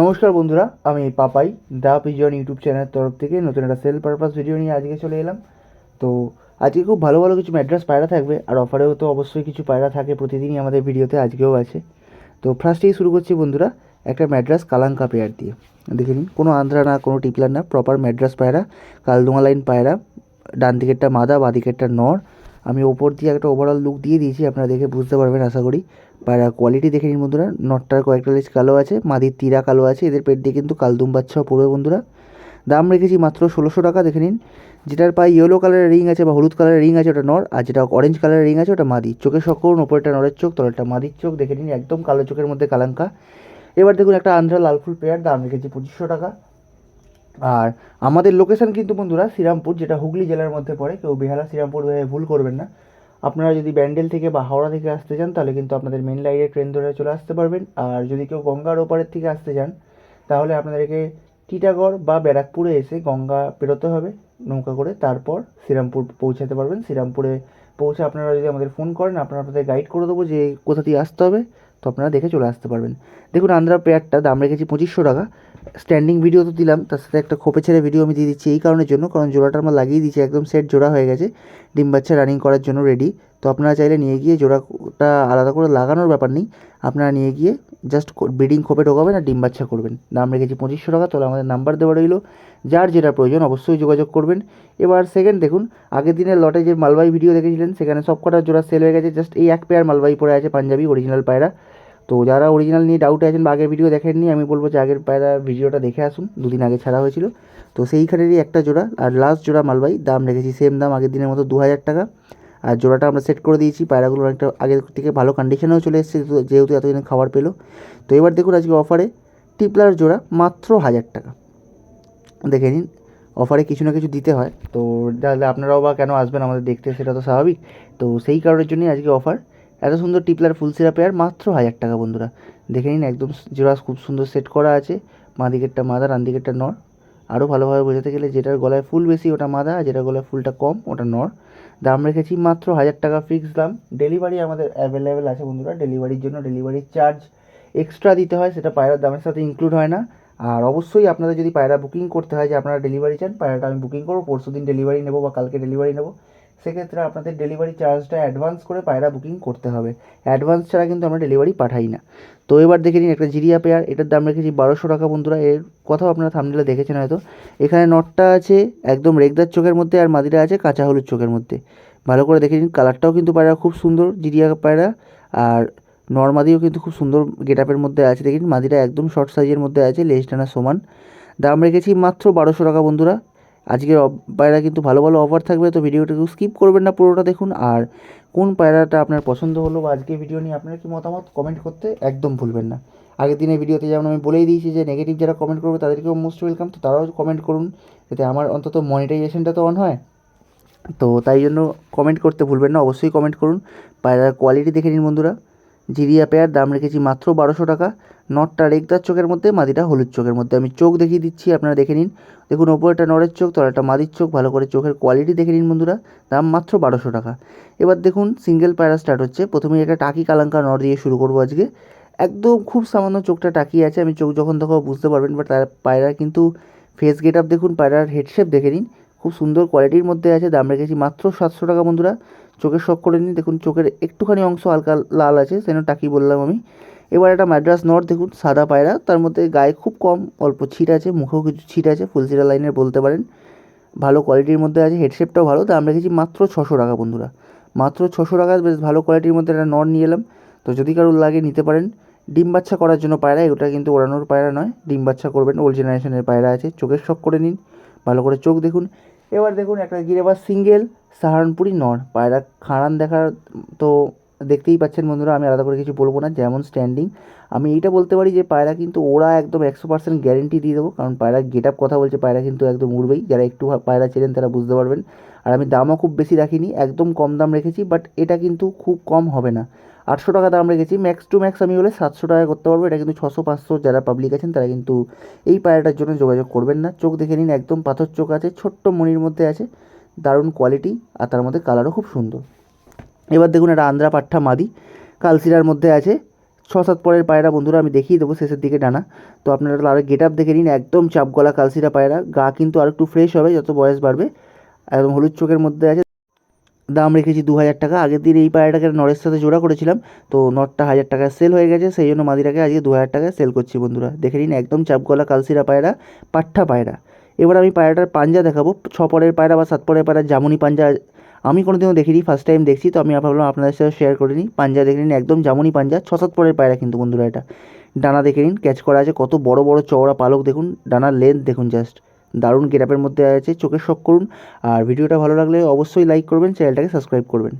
নমস্কার বন্ধুরা, আমি পাপাই, দা পিজন ইউটিউব চ্যানেলের তরফ থেকে নতুন একটা সেল পারপাস ভিডিও নিয়ে আজকে চলে এলাম। তো আজকে খুব ভালো ভালো কিছু ম্যাড্রাস পায়রা থাকবে, আর অফারেও তো অবশ্যই কিছু পায়রা থাকে প্রতিদিনই আমাদের ভিডিওতে আজকেও আছে। তো ফার্স্টেই শুরু করছি বন্ধুরা, একটা ম্যাড্রাস কালাঙ্কা পেয়ার দিয়ে। দেখে নিন, কোনো আন্ধ্রা না, কোনো টিপলার না প্রপার ম্যাড্রাস পায়রা কালদোঙা লাইন পায়রা, ডান দিকেরটা মাদা, বাঁ দিকেরটা নর আমি ওপর দিয়ে একটা ওভারঅল লুক দিয়ে দিয়েছি, আপনারা দেখে বুঝতে পারবেন আশা করি। পায়রা কোয়ালিটি দেখে নিন বন্ধুরা নটটার কয়েকটা লেজ কালো আছে, মাদির তীরা কালো আছে, এদের পেট দিয়ে কিন্তু কালদুম বাচ্চাও পড়বে বন্ধুরা। দাম রেখেছি মাত্র ষোলোশো টাকা, দেখে নিন। যেটার পায়ে ইয়েলো কালারের রিং আছে বা হলুদ কালারের রিং আছে, ওটা নর আর যেটা অরেঞ্জ কালারের রিং আছে, ওটা মাদি চোখে করুন ওপরটা নরের চোখ তলাটা মাদির চোখ, দেখে নিন, একদম কালো চোখের মধ্যে কালাঙ্কা। এবার দেখুন একটা আন্ধ্রা লালফুল পেয়ার দাম রেখেছি পঁচিশশো টাকা। আর আমাদের লোকেশন কিন্তু বন্ধুরা শ্রীরামপুর, যেটা হুগলি জেলার মধ্যে পড়ে, কেউ বেহালা শ্রীরামপুর ভেবে ভুল করবেন না। আপনারা যদি ব্যান্ডেল থেকে বা হাওড়া থেকে আসতে চান, তাহলে কিন্তু আপনাদের মেন লাইনে ট্রেন ধরে চলে আসতে পারবেন। আর যদি কেউ গঙ্গার ওপারের থেকে আসতে চান, তাহলে আপনাদেরকে টিটাগড় বা ব্যারাকপুরে এসে গঙ্গা পেরোতে হবে, নৌকা করে। তারপর শ্রীরামপুর পৌঁছাতে পারবেন। শ্রীরামপুরে পৌঁছে আপনারা যদি আমাদের ফোন করেন আপনারা আপনাদের গাইড করে দেবো যে কোথা দিয়ে আসতে হবে। তো আপনারা দেখে চলে আসতে পারবেন। দেখুন আন্দ্রা পেয়ারটা দাম রেখেছি পঁচিশশো টাকা। স্ট্যান্ডিং ভিডিও তো দিলাম, তার সাথে একটা খোপে ছেড়ে ভিডিও আমি দিয়ে দিচ্ছি এই কারণের জন্য, কারণ জোড়াটা আমার লাগিয়ে দিচ্ছি একদম সেট জোড়া হয়ে গেছে। ডিম বাচ্চা রানিং করার জন্য রেডি তো আপনারা চাইলে নিয়ে গিয়ে জোড়াটা আলাদা করে লাগানোর ব্যাপার নেই, আপনারা নিয়ে গিয়ে জাস্ট ব্রিডিং খোপে ঢোকাবেন আর ডিম বাচ্চা করবেন। দাম রেখেছি পঁচিশশো টাকা, তাহলে আমাদের নাম্বার দেওয়া রইল। যার যেটা প্রয়োজন অবশ্যই যোগাযোগ করবেন। এবার সেকেন্ড দেখুন, আগের দিনের লটে যে মালবাই ভিডিও দেখেছিলেন, সেখানে সব কটা জোড়া সেল হয়ে গেছে। জাস্ট এই এক পেয়ার মালবাই পড়ে আছে পাঞ্জাবি অরিজিনাল পায়রা। তো যারা অরিজিনাল নিয়ে ডাউটে আছেন বা আগের ভিডিও দেখেননি, আমি বলব যে আগের পায়রা ভিডিওটা দেখে আসুন, দুদিন আগে ছাড়া হয়েছিল। তো সেইখানেরই একটা জোড়া, আর লাস্ট জোড়া মালবাই দাম রেখেছি সেম দাম, আগের দিনের মতো দু হাজার টাকা। আর জোড়াটা আমরা সেট করে দিয়েছি পায়রাগুলো অনেকটা আগের থেকে ভালো কন্ডিশনেও চলে এসেছে, যেহেতু এতদিন খাবার পেল। তো এবার দেখুন আজকে অফারে টিপলার জোড়া মাত্র হাজার টাকা। দেখে নিন অফারে কিছু না কিছু দিতে হয়। তো তাহলে আপনারাও বা কেন আসবেন আমাদের দেখতে, সেটা তো স্বাভাবিক। তো সেই কারণের জন্যই আজকে অফার এত সুন্দর টিপলার ফুল সিরা পেয়ার মাত্র হাজার টাকা বন্ধুরা। দেখে নিন, একদম জোড়া খুব সুন্দর সেট করা আছে। মা দিকেরটা মাদা রান দিকেরটা নর। আরও ভালোভাবে বোঝাতে গেলে যেটার গলায় ফুল বেশি ওটা মাদা, আর যেটার গলায় ফুলটা কম ওটা নর। দাম রেখেছি মাত্র হাজার টাকা ফিক্স দাম। ডেলিভারি আমাদের অ্যাভেলেবেল আছে বন্ধুরা। ডেলিভারির জন্য ডেলিভারির চার্জ এক্সট্রা দিতে হয়, সেটা পায়রার দামের সাথে ইনক্লুড হয় না। আর অবশ্যই আপনাদের যদি পায়রা বুকিং করতে হয়, যে আপনারা ডেলিভারি চান, পায়রাটা আমি বুকিং করব পরশু দিন ডেলিভারি নেব বা কালকে ডেলিভারি নেব। সেক্ষেত্রে আপনাদের ডেলিভারি চার্জটা অ্যাডভান্স করে পায়রা বুকিং করতে হবে। অ্যাডভান্স ছাড়া কিন্তু আমরা ডেলিভারি পাঠাই না। তো এবার দেখে নিন, একটা জিরিয়া পেয়ার এটার দাম রেখেছি বারোশো টাকা বন্ধুরা। এর কথাও আপনারা থামনেলে দেখেছেন হয়তো। এখানে নটটা আছে, একদম রেগদার চোখের মধ্যে, আর মাদিরা আছে কাঁচা হলুদ চোখের মধ্যে। ভালো করে দেখে নিন কালারটাও কিন্তু পায়রা খুব সুন্দর, জিরিয়া পায়রা। আর নর্মাদিও কিন্তু খুব সুন্দর গেট আপের মধ্যে আছে। দেখুন মাদিরা একদম শর্ট সাইজের মধ্যে আছে লেজ টানা সমান। দাম রেখেছি মাত্র বারোশো টাকা বন্ধুরা। আজকের পায়রা কিন্তু ভালো ভালো অফার থাকবে, তো ভিডিওটাকে স্কিপ করবেন না, পুরোটা দেখুন। আর কোন পায়রাটা আপনার পছন্দ হলো বা আজকে ভিডিও নিয়ে আপনার কি মতামত কমেন্ট করতে একদম ভুলবেন না। আগের দিনের ভিডিওতে যেমন আমি বলেই দিয়েছি যে নেগেটিভ যারা কমেন্ট করবে, তাদেরকেও মোস্ট ওয়েলকাম তো তারাও কমেন্ট করুন, যাতে আমার অন্তত মনিটাইজেশনটা তো অন হয়। তো তাই জন্য কমেন্ট করতে ভুলবেন না, অবশ্যই কমেন্ট করুন। পায়রার কোয়ালিটি দেখে নিন বন্ধুরা। জিরিয়া পেয়ার, দাম রেখেছি মাত্র বারোশো টাকা। নটটা রেগদার চোখের মধ্যে, মাদিটা হলুদ চোখের মধ্যে। আমি চোখ দেখিয়ে দিচ্ছি, আপনারা দেখে নিন। দেখুন ওপরটা নরের চোখ তলাটা মাদির চোখ, ভালো করে চোখের কোয়ালিটি দেখে নিন বন্ধুরা। দাম মাত্র বারোশো টাকা। এবার দেখুন সিঙ্গেল পায়রা স্টার্ট হচ্ছে। প্রথমেই একটা টাকি কালাঙ্কা নর দিয়ে শুরু করব আজকে। একদম খুব সামান্য চোখটা টাকিয়ে আছে। আমি চোখ যখন তখন বুঝতে পারবেন বাট তার পায়রা কিন্তু ফেস গেট আপ দেখুন, পায়রার হেডশেপ দেখে নিন। খুব সুন্দর কোয়ালিটির মধ্যে আছে, দাম রেখেছি মাত্র সাতশো টাকা বন্ধুরা। চোখের শখ করে নিন দেখুন চোখের একটুখানি অংশ হালকা লাল আছে, সেজন্য টাকি বললাম আমি। এবার একটা ম্যাড্রাস নট দেখুন সাদা পায়রা, তার মধ্যে গায়ে খুব কম, অল্প ছিট আছে, মুখেও কিছু ছিট আছে ফুলসিরা লাইনের বলতে পারেন। ভালো কোয়ালিটির মধ্যে আছে হেডশেপটাও ভালো, দাম রেখেছি মাত্র ছশো টাকা বন্ধুরা। মাত্র ছশো টাকা, বেশ ভালো কোয়ালিটির মধ্যে একটা নট নিয়ে এলাম। তো যদি কারোর লাগে নিতে পারেন, ডিম বাচ্চা করার জন্য পায়রা, ওটা কিন্তু ওড়ানোর পায়রা নয়, ডিম বাচ্চা করবেন ওল্ড জেনারেশনের পায়রা আছে, চোখের শখ করে নিন, ভালো করে চোখ দেখুন। এবার দেখুন একটা গিরে বা সিঙ্গেল সাহারানপুরি নর। পায়রা খাড়ান দেখার তো দেখতেই পাচ্ছেন বন্ধুরা, আমি আলাদা করে কিছু বলব না, যেমন স্ট্যান্ডিং আমি এইটা বলতে পারি যে পায়রা কিন্তু ওরা একদম একশো পার্সেন্ট গ্যারেন্টি দিয়ে দেবো, কারণ পায়রা গেট আপ কথা বলছে, পায়রা কিন্তু একদম উড়বেই, যারা একটু পায়রা চেনেন তারা বুঝতে পারবেন। আর আমি দামও খুব বেশি রাখিনি, একদম কম দাম রেখেছি বাট এটা কিন্তু খুব কম হবে না। আটশো টাকা দাম রেখেছি ম্যাক্স টু ম্যাক্স আমি হলে সাতশো টাকা করতে পারব, এটা কিন্তু ছশো পাঁচশো যারা পাবলিক আছেন তারা কিন্তু এই পায়রাটার জন্য যোগাযোগ করবেন না। চোখ দেখে নিন, একদম পাথর চোখ আছে, ছোট্ট মনির মধ্যে আছে, দারুণ কোয়ালিটি আর তার মধ্যে কালারও খুব সুন্দর। এবার দেখুন একটা আন্দ্রা পাঠা মাদি। কালসিরার মধ্যে আছে। ছ সাত পরের পায়রা বন্ধুরা, আমি দেখিয়ে দেবো শেষের দিকে ডানা। তো আপনারা আরও গেট আপ দেখে নিন, একদম চাপ গলা কালসিরা পায়রা। গা কিন্তু আর একটু ফ্রেশ হবে, যত বয়স বাড়বে। একদম হলুদ চোখের মধ্যে আছে। দাম রেখেছি দু হাজার টাকা। আগের দিন এই পায়রাটাকে নরের সাথে জোড়া করেছিলাম। তো নটটা হাজার টাকায় সেল হয়ে গেছে। সেই জন্য মাদিটাকে আজকে দু হাজার টাকায় সেল করছি বন্ধুরা। দেখে নিন, একদম চাপগলা কালসিরা পায়রা পাঠা পায়রা। এবার আমি পায়রাটার পাঞ্জা দেখাবো। ছ পরের পায়রা বা সাত পরের পায়রা জামুনি পাঞ্জা আমি কোনো দিনও দেখিনি ফার্স্ট টাইম দেখছি, তো আমি ভাবলাম আপনাদের সাথে শেয়ার করে নিই। পাঞ্জা দেখে নিন, একদম যেমনই পাঞ্জা, ছ সাত পরের পায়রা কিন্তু বন্ধুরা এটা। ডানা দেখে নিন ক্যাচ করা আছে, কত বড় বড় চওড়া পালক দেখুন, ডানার লেন্থ দেখুন জাস্ট দারুণ গেটআপের মধ্যে আছে চোখের শখ করুন। আর ভিডিওটা ভালো লাগলে অবশ্যই লাইক করবেন চ্যানেলটাকে সাবস্ক্রাইব করবেন।